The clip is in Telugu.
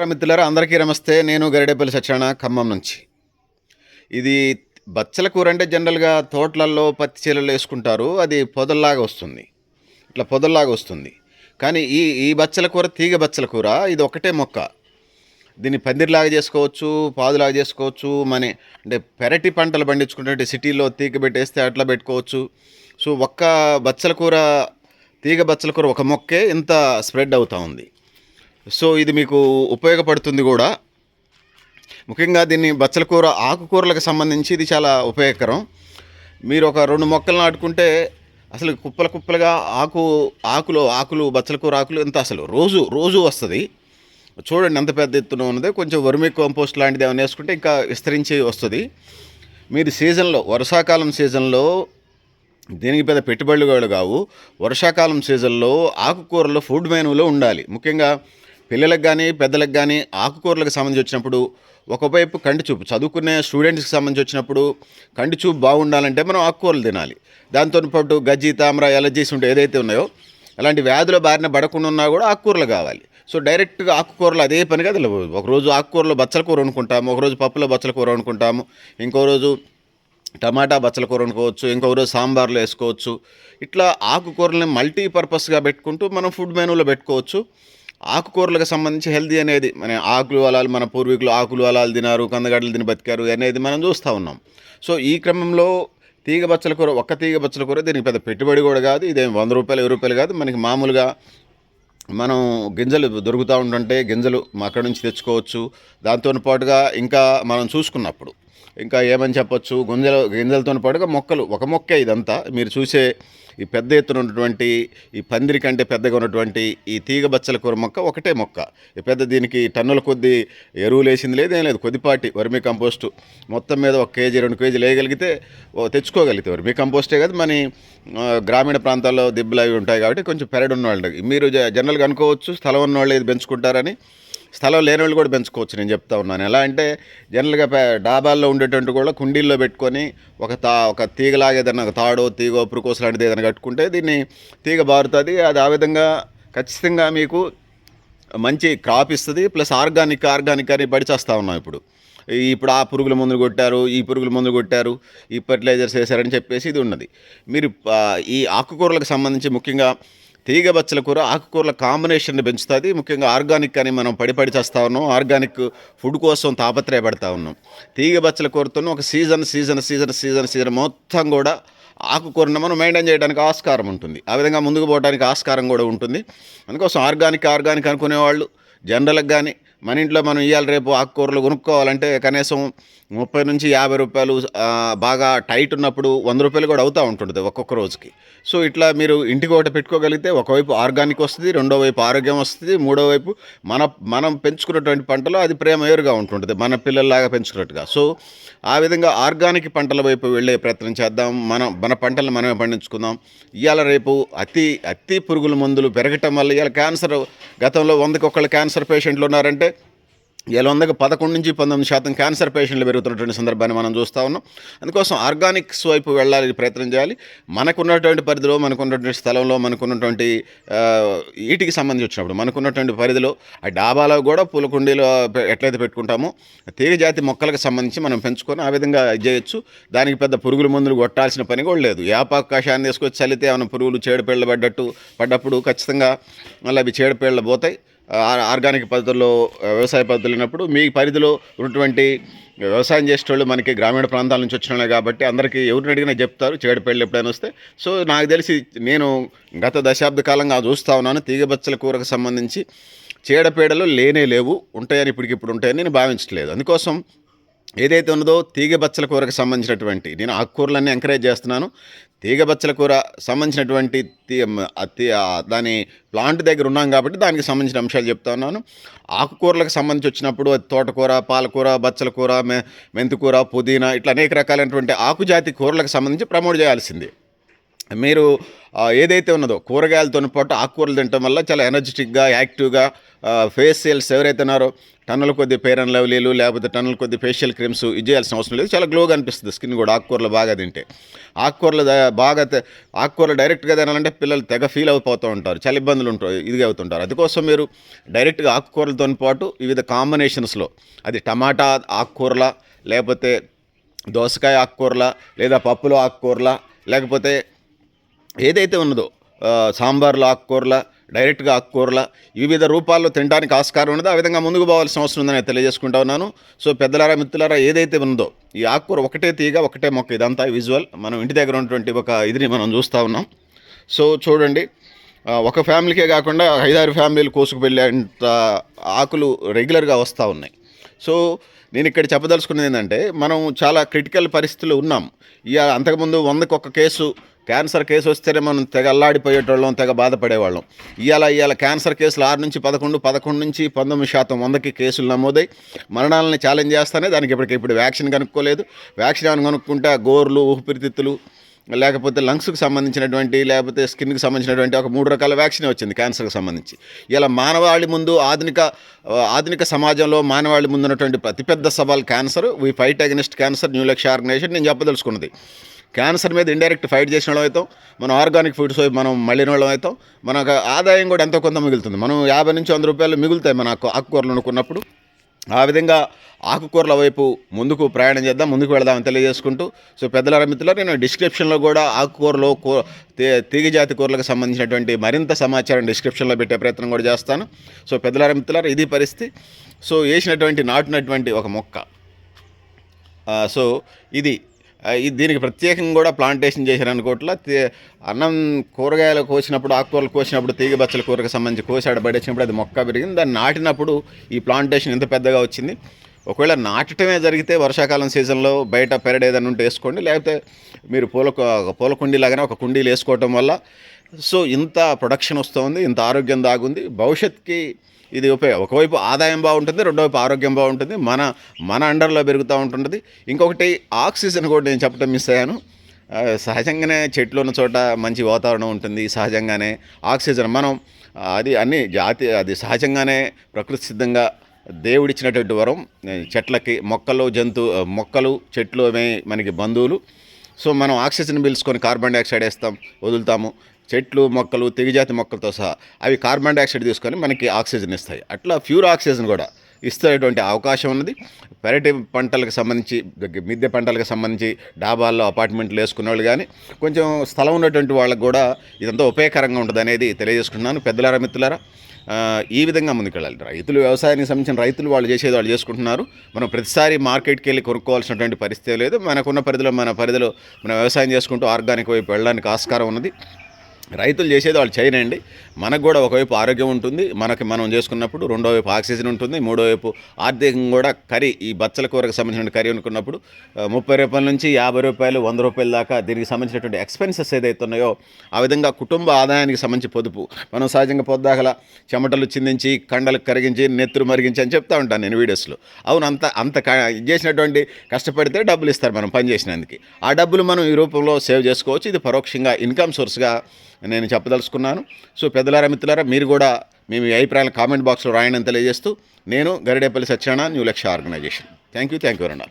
మిత్రులారా అందరికీ నమస్తే. నేను గరిడేపల్లి సత్యనారాయణ ఖమ్మం నుంచి. ఇది బచ్చల కూర అంటే జనరల్గా తోటలలో పత్తి చీలలు వేసుకుంటారు. అది పొదల్లాగా వస్తుంది. ఇట్లా పొదల్లాగా వస్తుంది. కానీ ఈ ఈ బచ్చల కూర తీగ బచ్చల కూర ఇది ఒకటే మొక్క. దీన్ని పందిరిలాగా చేసుకోవచ్చు పాదులాగా చేసుకోవచ్చు మన అంటే పెరటి పంటలు పండించుకుంటే సిటీలో తీగ పెట్టేస్తే అట్లా పెట్టుకోవచ్చు. సో ఒక్క బచ్చల కూర తీగ బచ్చల కూర ఒక మొక్కే ఇంత స్ప్రెడ్ అవుతూ ఉంది. సో ఇది మీకు ఉపయోగపడుతుంది కూడా. ముఖ్యంగా దీన్ని బచ్చల కూర ఆకుకూరలకు సంబంధించి ఇది చాలా ఉపయోగకరం. మీరు ఒక రెండు మొక్కలు నాటుకుంటే అసలు కుప్పల కుప్పలుగా ఆకు ఆకులు ఆకులు బచ్చల కూర ఆకులు ఎంత అసలు? రోజు రోజు వస్తుంది. చూడండి ఎంత పెద్ద ఎత్తున ఉన్నది కొంచెం వర్మి కంపోస్ట్ లాంటిది ఏమైనా వేసుకుంటే ఇంకా విస్తరించి వస్తుంది. మీరు సీజన్లో వర్షాకాలం సీజన్లో దీనికి పెద్ద పెట్టుబడులు కావు. వర్షాకాలం సీజన్లో ఆకుకూరలు ఫుడ్ మెనూలో ఉండాలి. ముఖ్యంగా పిల్లలకు కానీ పెద్దలకు కానీ ఆకుకూరలకు సంబంధించి వచ్చినప్పుడు ఒకవైపు కంటి చూపు చదువుకునే స్టూడెంట్స్కి సంబంధించి వచ్చినప్పుడు కంటి చూపు బాగుండాలంటే మనం ఆకుకూరలు తినాలి. దాంతో పాటు గజ్జి తామర ఎలర్జీస్ ఉంటే ఏదైతే ఉన్నాయో అలాంటి వ్యాధుల బారిన పడకుండా ఉన్నా కూడా ఆకుకూరలు కావాలి. సో డైరెక్ట్గా ఆకుకూరలు అదే పనిగా తెలియదు ఒకరోజు ఆకుకూరలో బచ్చల కూర వండుకుంటాము ఒకరోజు పప్పులో బచ్చల కూర వండుకుంటాము ఇంకో రోజు టమాటా బచ్చల కూర వండుకోవచ్చు ఇంకొక రోజు సాంబార్లో వేసుకోవచ్చు. ఇట్లా ఆకుకూరల్ని మల్టీపర్పస్గా పెట్టుకుంటూ మనం ఫుడ్ మెనూలో పెట్టుకోవచ్చు. ఆకుకూరలకు సంబంధించి హెల్దీ అనేది మన ఆకులు అలాలు మన పూర్వీకులు ఆకులు అలాలు తినారు కందగడ్డలు తిని బతికారు అనేది మనం చూస్తూ ఉన్నాం. సో ఈ క్రమంలో తీగ బచ్చల కూర ఒక్క తీగ బచ్చల కూర దీనికి పెద్ద పెట్టుబడి కూడా కాదు ఇదేం వంద రూపాయలు ఇరవై రూపాయలు కాదు మనకి మామూలుగా మనం గింజలు దొరుకుతూ ఉంటుంటే గింజలు అక్కడి నుంచి తెచ్చుకోవచ్చు. దాంతో పాటుగా ఇంకా మనం చూసుకున్నప్పుడు ఇంకా ఏమని చెప్పొచ్చు? గింజలు గింజలతో పాటుగా మొక్కలు. ఒక మొక్క ఇదంతా. మీరు చూసే ఈ పెద్ద ఎత్తున ఉన్నటువంటి ఈ పందిరి కంటే పెద్దగా ఉన్నటువంటి ఈ తీగ బచ్చల కూర మొక్క ఒకటే మొక్క. ఈ పెద్ద దీనికి టన్నుల కొద్ది ఎరువులు వేసింది లేదు ఏం లేదు. కొద్దిపాటి వర్మి కంపోస్టు. మొత్తం మీద ఒక కేజీ రెండు కేజీలు వేయగలిగితే తెచ్చుకోగలిగితే వర్మి. కంపోస్టే కదా మన గ్రామీణ ప్రాంతాల్లో దిబ్బలు అవి ఉంటాయి కాబట్టి కొంచెం పెరడు ఉన్నవాళ్ళు మీరు జ- జనరల్గా అనుకోవచ్చు స్థలం ఉన్న వాళ్ళు ఇది పెంచుకుంటారని. స్థలం లేని వాళ్ళు కూడా పెంచుకోవచ్చు నేను చెప్తా ఉన్నాను. ఎలా అంటే జనరల్గా డాబాల్లో ఉండేటువంటి కూడా కుండీల్లో పెట్టుకొని ఒక తా ఒక తీగలాగా ఏదైనా ఒక తాడో తీగో పురుకోస లాంటిది ఏదైనా కట్టుకుంటే దీన్ని తీగ బారుతుంది. అది ఆ విధంగా ఖచ్చితంగా మీకు మంచి క్రాప్ ఇస్తుంది ప్లస్ ఆర్గానిక్ ఆర్గానిక్ అని పడిచేస్తూ ఉన్నాం ఇప్పుడు. ఇప్పుడు ఆ పురుగుల మందులు కొట్టారు ఈ పురుగుల మందులు కొట్టారు ఈ ఫర్టిలైజర్స్ వేశారని చెప్పేసి ఇది ఉన్నది. మీరు ఈ ఆకుకూరలకు సంబంధించి ముఖ్యంగా తీగ బచ్చల కూర ఆకుకూరల కాంబినేషన్ని పెంచుతుంది. ముఖ్యంగా ఆర్గానిక్ అని మనం పడిపడి చేస్తూ ఉన్నాం. ఆర్గానిక్ ఫుడ్ కోసం తాపత్రయపడతా ఉన్నాం. తీగ బచ్చల కూరతో ఒక season season season season season మొత్తం కూడా ఆకుకూరను మనం మెయింటైన్ చేయడానికి ఆస్కారం ఉంటుంది. ఆ విధంగా ముందుకు పోవడానికి ఆస్కారం కూడా ఉంటుంది. అందుకోసం ఆర్గానిక్ ఆర్గానిక్ అనుకునేవాళ్ళు జనరల్కి కానీ మన ఇంట్లో మనం ఇవాళ రేపు ఆకుకూరలు కొనుక్కోవాలంటే కనీసం ముప్పై నుంచి యాభై రూపాయలు బాగా టైట్ ఉన్నప్పుడు వంద రూపాయలు కూడా అవుతూ ఉంటుంది ఒక్కొక్క రోజుకి. సో ఇట్లా మీరు ఇంటికి ఒకటి పెట్టుకోగలిగితే ఒకవైపు ఆర్గానిక్ వస్తుంది రెండో వైపు ఆరోగ్యం వస్తుంది మూడో వైపు మన మనం పెంచుకున్నటువంటి పంటలో అది ప్రేమ వేరుగా ఉంటుంటుంది మన పిల్లల్లాగా పెంచుకున్నట్టుగా. సో ఆ విధంగా ఆర్గానిక్ పంటల వైపు వెళ్ళే ప్రయత్నం చేద్దాం మనం మన పంటలను మనమే పండించుకుందాం. ఇవాళ రేపు అతి అతి పురుగుల మందులు పెరగటం వల్ల ఇవాళ క్యాన్సర్ గతంలో వందకి ఒకళ్ళు క్యాన్సర్ పేషెంట్లు ఉన్నారంటే ఇలా వందకు పదకొండు నుంచి పంతొమ్మిది శాతం క్యాన్సర్ పేషెంట్లు పెరుగుతున్నటువంటి సందర్భాన్ని మనం చూస్తూ ఉన్నాం. అందుకోసం ఆర్గానిక్స్ వైపు వెళ్ళాలి ప్రయత్నం చేయాలి. మనకున్నటువంటి పరిధిలో మనకున్నటువంటి స్థలంలో మనకున్నటువంటి ఈటికి వీటికి సంబంధించి వచ్చినప్పుడు మనకున్నటువంటి పరిధిలో ఆ డాబాలో కూడా పూల కుండీలో ఎట్లయితే పెట్టుకుంటామో తీగ జాతి మొక్కలకు సంబంధించి మనం పెంచుకొని ఆ విధంగా చేయొచ్చు. దానికి పెద్ద పురుగుల మందులు కొట్టాల్సిన పని కూడా లేదు. యాపాకు కషాయాన్ని తీసుకొచ్చి చల్లితే ఏమైనా పురుగులు చేడుపేళ్ళ పడ్డట్టు పడ్డప్పుడు ఖచ్చితంగా మళ్ళీ అవి చేడుపేళ్ళ పోతాయి. ఆర్గానిక్ పద్ధతుల్లో వ్యవసాయ పద్ధతులు ఉన్నప్పుడు మీ పరిధిలో ఉన్నటువంటి వ్యవసాయం చేసేటోళ్ళు మనకి గ్రామీణ ప్రాంతాల నుంచి వచ్చినాయి కాబట్టి అందరికీ ఎవరిని అడిగినా చెప్తారు. చీడపేళ్ళు ఎప్పుడైనా వస్తే. సో నాకు తెలిసి నేను గత దశాబ్ద కాలంగా చూస్తూ ఉన్నాను. తీగబచ్చల కూరకు సంబంధించి చీడపీడలు లేనే లేవు. ఉంటాయని ఇప్పటికిప్పుడు ఉంటాయని నేను భావించట్లేదు. అందుకోసం ఏదైతే ఉన్నదో తీగ బచ్చల కూరకు సంబంధించినటువంటి నేను ఆకుకూరలన్నీ ఎంకరేజ్ చేస్తున్నాను. తీగ బచ్చల కూర సంబంధించినటువంటి తీ- దాని ప్లాంట్ దగ్గర ఉన్నాం కాబట్టి దానికి సంబంధించిన అంశాలు చెప్తా ఉన్నాను. ఆకుకూరలకు సంబంధించి వచ్చినప్పుడు అది తోటకూర పాలకూర బచ్చల కూర మె మెంతికూర పుదీనా ఇట్లా అనేక రకాలైనటువంటి ఆకుజాతి కూరలకు సంబంధించి ప్రమోట్ చేయాల్సిందే. మీరు ఏదైతే ఉన్నదో కూరగాయలతో పాటు ఆకుకూరలు తినటం వల్ల చాలా ఎనర్జెటిక్గా యాక్టివ్గా ఫేషియల్స్ ఎవరైతే ఉన్నారో టన్నుల కొద్ది పేర్ అండ్ లవ్లీలు లేకపోతే టన్నుల కొద్ది ఫేషియల్ క్రీమ్స్ ఇది చేయాల్సిన అవసరం లేదు. చాలా గ్లోగా అనిపిస్తుంది స్కిన్ కూడా ఆకుకూరలు బాగా తింటే. ఆకుకూరలు బాగా ఆకుకూరలు డైరెక్ట్గా తినాలంటే పిల్లలు తెగ ఫీల్ అయిపోతూ ఉంటారు. చాలా ఇబ్బందులు ఉంటాయి ఇదిగా అవుతుంటారు. అందుకోసం మీరు డైరెక్ట్గా ఆకుకూరలతో పాటు వివిధ కాంబినేషన్స్లో అది టమాటా ఆకుకూరల లేకపోతే దోసకాయ ఆకుకూరల లేదా పప్పులో ఆకుకూరల లేకపోతే ఏదైతే ఉన్నదో ఆ, సాంబార్లో ఆకుకూరల డైరెక్ట్గా ఆకుకూరల వివిధ రూపాల్లో తినడానికి ఆస్కారం ఉన్నదో ఆ విధంగా ముందుకు పోవాల్సిన అవసరం ఉందని నేను తెలియజేసుకుంటా ఉన్నాను. సో పెద్దలారా మిత్రులారా ఏదైతే ఉందో ఈ ఆకుకూర ఒకటే తీగ ఒకటే మొక్క ఇదంతా విజువల్. మనం ఇంటి దగ్గర ఉన్నటువంటి ఒక ఇదిని మనం చూస్తూ ఉన్నాం. సో చూడండి ఒక ఫ్యామిలీకే కాకుండా ఐదారు ఫ్యామిలీలు కోసుకుపెళ్ళేంత ఆకులు రెగ్యులర్గా వస్తూ ఉన్నాయి. సో నేను ఇక్కడ చెప్పదలుచుకున్నది ఏంటంటే మనం చాలా క్రిటికల్ పరిస్థితులు ఉన్నాం. ఇక అంతకుముందు వందకు ఒక కేసు క్యాన్సర్ కేసు వస్తేనే మనం తెగ అల్లాడిపోయేటోళ్ళం తెగ బాధపడేవాళ్ళం. ఇవాళ ఇవాళ క్యాన్సర్ కేసులు ఆరు నుంచి పదకొండు పదకొండు నుంచి పంతొమ్మిది శాతం వందకి కేసులు నమోదై మరణాలను ఛాలెంజ్ చేస్తానే దానికి ఇప్పటికి ఇప్పుడు వ్యాక్సిన్ కనుక్కోలేదు వ్యాక్సిన్ కనుక్కుంటే గోర్లు ఊపిరితిత్తులు లేకపోతే లంగ్స్కి సంబంధించినటువంటి లేకపోతే స్కిన్కి సంబంధించినటువంటి ఒక మూడు రకాల వ్యాక్సిన్ వచ్చింది క్యాన్సర్కి సంబంధించి. ఇలా మానవాళి ముందు ఆధునిక ఆధునిక సమాజంలో మానవాళి ముందు ఉన్నటువంటి అతిపెద్ద సవాల్ cancer. We fight against cancer new Lakshya organization నేను చెప్పదలుచుకున్నది. క్యాన్సర్ మీద ఇండైరెక్ట్ ఫైట్ చేసిన వాళ్ళం అవుతాం. మనం ఆర్గానిక్ ఫుడ్స్ వైపు మనం మళ్ళిన వాళ్ళం అవుతాం. మనకు ఆదాయం కూడా ఎంతో కొంత మిగులుతుంది. మనం యాభై నుంచి వంద రూపాయలు మిగులుతాయి మన ఆకుకూరలు అనుకున్నప్పుడు ఆ విధంగా ఆకుకూరల వైపు ముందుకు ప్రయాణం చేద్దాం ముందుకు వెళదామని తెలియజేసుకుంటూ. సో పెద్దల మిత్రులు నేను డిస్క్రిప్షన్లో కూడా ఆకుకూరలు కూ తీగ జాతి కూరలకు సంబంధించినటువంటి మరింత సమాచారం డిస్క్రిప్షన్లో పెట్టే ప్రయత్నం కూడా చేస్తాను. సో పెద్దల మిత్రులారు ఇది పరిస్థితి. సో వేసినటువంటి నాటినటువంటి ఒక మొక్క. సో ఇది దీనికి ప్రత్యేకంగా కూడా ప్లాంటేషన్ చేశారు అనుకోట్ల అన్నం కూరగాయలు కోసినప్పుడు ఆకుకూరలు కోసినప్పుడు తీగ బచ్చల కూరకు సంబంధించి కోసి ఆడ పడేసినప్పుడు అది మొక్క పెరిగింది. దాన్ని నాటినప్పుడు ఈ ప్లాంటేషన్ ఇంత పెద్దగా వచ్చింది. ఒకవేళ నాటటమే జరిగితే వర్షాకాలం సీజన్లో బయట పెరడు ఏదైనా ఉంటే వేసుకోండి. లేకపోతే మీరు పూల పూల కుండీలాగానే ఒక కుండీలు వేసుకోవటం వల్ల సో ఇంత ప్రొడక్షన్ వస్తుంది ఇంత ఆరోగ్యం దాగుంది. భవిష్యత్కి ఇది ఉపయోగం ఒకవైపు ఆదాయం బాగుంటుంది రెండో వైపు ఆరోగ్యం బాగుంటుంది మన మన అండర్లో పెరుగుతూ ఉంటుంటుంది. ఇంకొకటి ఆక్సిజన్ కూడా నేను చెప్పడం మిస్ అయ్యాను. సహజంగానే చెట్లు ఉన్న చోట మంచి వాతావరణం ఉంటుంది సహజంగానే ఆక్సిజన్ మనం అది అన్ని జాతి అది సహజంగానే ప్రకృతి సిద్ధంగా దేవుడిచ్చినటువంటి వరం. చెట్లకి మొక్కలు జంతు మొక్కలు చెట్లు అనే మనకి బంధువులు. సో మనం ఆక్సిజన్ పీల్చుకొని కార్బన్ డైఆక్సైడ్ వేస్తాం వదులుతాము. చెట్లు మొక్కలు తెగిజాతి మొక్కలతో సహా అవి కార్బన్ డైఆక్సైడ్ తీసుకొని మనకి ఆక్సిజన్ ఇస్తాయి. అట్లా ప్యూర్ ఆక్సిజన్ కూడా ఇస్తేటువంటి అవకాశం ఉన్నది. పెరటి పంటలకు సంబంధించి మిద్దె పంటలకు సంబంధించి డాబాల్లో అపార్ట్మెంట్లు వేసుకున్న వాళ్ళు కానీ కొంచెం స్థలం ఉన్నటువంటి వాళ్ళకు కూడా ఇదంతా ఉపయోగకరంగా ఉంటుంది అనేది తెలియజేసుకుంటున్నాను. పెద్దలారా మిత్రులారా ఈ విధంగా ముందుకెళ్ళాలి. రైతులు వ్యవసాయానికి సంబంధించిన రైతులు వాళ్ళు చేసేది వాళ్ళు చేసుకుంటున్నారు. మనం ప్రతిసారి మార్కెట్కి వెళ్ళి కొనుక్కోవాల్సినటువంటి పరిస్థితి లేదు. మనకున్న పరిధిలో మన పరిధిలో మనం వ్యవసాయం చేసుకుంటూ ఆర్గానిక్ వైపు వెళ్ళడానికి ఆస్కారం ఉన్నది. రైతులు చేసేది వాళ్ళు చేయనండి. మనకు కూడా ఒకవైపు ఆరోగ్యం ఉంటుంది. మనకి మనం చేసుకున్నప్పుడు రెండో వైపు ఆక్సిజన్ ఉంటుంది. మూడో వైపు ఆర్థికంగా కూడా కర్రీ ఈ బచ్చల కూరకు సంబంధించిన కర్రీ అనుకున్నప్పుడు ముప్పై రూపాయల నుంచి యాభై రూపాయలు వంద రూపాయల దాకా దీనికి సంబంధించినటువంటి ఎక్స్పెన్సెస్ ఏదైతే ఉన్నాయో ఆ విధంగా కుటుంబ ఆదాయానికి సంబంధించి పొదుపు. మనం సహజంగా పొద్దాకల చెమటలు చిందించి కండలు కరిగించి నెత్తురు మరిగించి అని చెప్తా ఉంటాను నేను వీడియోస్లో. అవును అంత అంత క- ఇది చేసినటువంటి కష్టపడితే డబ్బులు ఇస్తారు మనం పని చేసినందుకు. ఆ డబ్బులు మనం ఈ రూపంలో సేవ్ చేసుకోవచ్చు. ఇది పరోక్షంగా ఇన్కమ్ సోర్స్గా నేను చెప్పదలుచుకున్నాను. సో పెద్దలారా మిత్రులారా మీరు కూడా మీ మీ అభిప్రాయాలు కామెంట్ బాక్స్లో రాయని తెలియజేస్తూ నేను Garidepalli Satyanarayana new Lakshya organization. Thank you thank you అన్న